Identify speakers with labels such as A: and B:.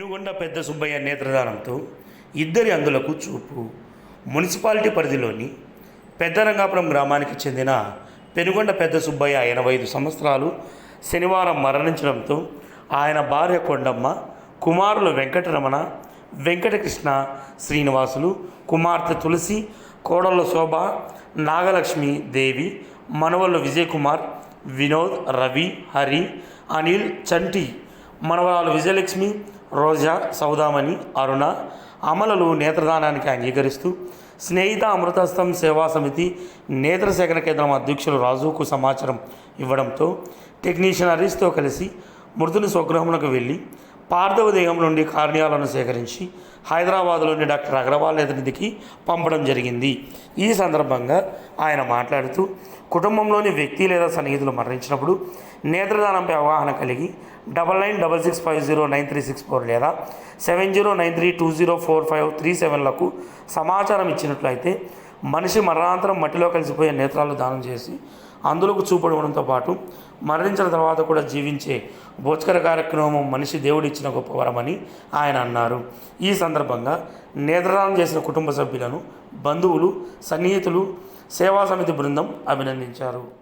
A: పెనుగొండ పెద్ద సుబ్బయ్య నేత్రదానంతో ఇద్దరి అందులకు చూపు. మున్సిపాలిటీ పరిధిలోని పెద్దరంగాపురం గ్రామానికి చెందిన పెనుగొండ పెద్ద సుబ్బయ్య ఎనభై ఐదు సంవత్సరాలు శనివారం మరణించడంతో ఆయన భార్య కొండమ్మ కుమారులు వెంకటరమణ వెంకటకృష్ణ శ్రీనివాసులు కుమార్తె తులసి కోడళ్ళ శోభ నాగలక్ష్మి దేవి మనవళ్ళు విజయ్ కుమార్ వినోద్ రవి హరి అనిల్ చంటి మనవరాలు విజయలక్ష్మి రోజా సౌదామణి అరుణ అమలలు నేత్రదానానికి అంగీకరిస్తూ స్నేహిత అమృతస్థం సేవా సమితి నేత్ర సేకరణ కేంద్రం అధ్యక్షులు రాజుకు సమాచారం ఇవ్వడంతో టెక్నీషియన్ హరీష్తో కలిసి మృతుని స్వగృహమునకు వెళ్ళి పార్థవ దేహం నుండి కార్యాలను సేకరించి హైదరాబాద్లోని డాక్టర్ అగర్వాల్ నేతనిధికి పంపడం జరిగింది. ఈ సందర్భంగా ఆయన మాట్లాడుతూ కుటుంబంలోని వ్యక్తి లేదా సన్నిహితులు మరణించినప్పుడు నేత్రదానంపై అవగాహన కలిగి double nine double six five zero nine three six four లేదా seven zero nine three two zero four five three సెవెన్లకు సమాచారం ఇచ్చినట్లయితే మనిషి మరణాంతరం మట్టిలో కలిసిపోయే నేత్రాలు దానం చేసి అందులోకి చూపడడంతో పాటు మరణించిన తర్వాత కూడా జీవించే భోజకర కార్యక్రమం మనిషి దేవుడిచ్చిన గొప్ప వరమని ఆయన అన్నారు. ఈ సందర్భంగా నేత్రదానం చేసిన కుటుంబ సభ్యులను బంధువులు సన్నిహితులు సేవా సమితి బృందం అభినందించారు.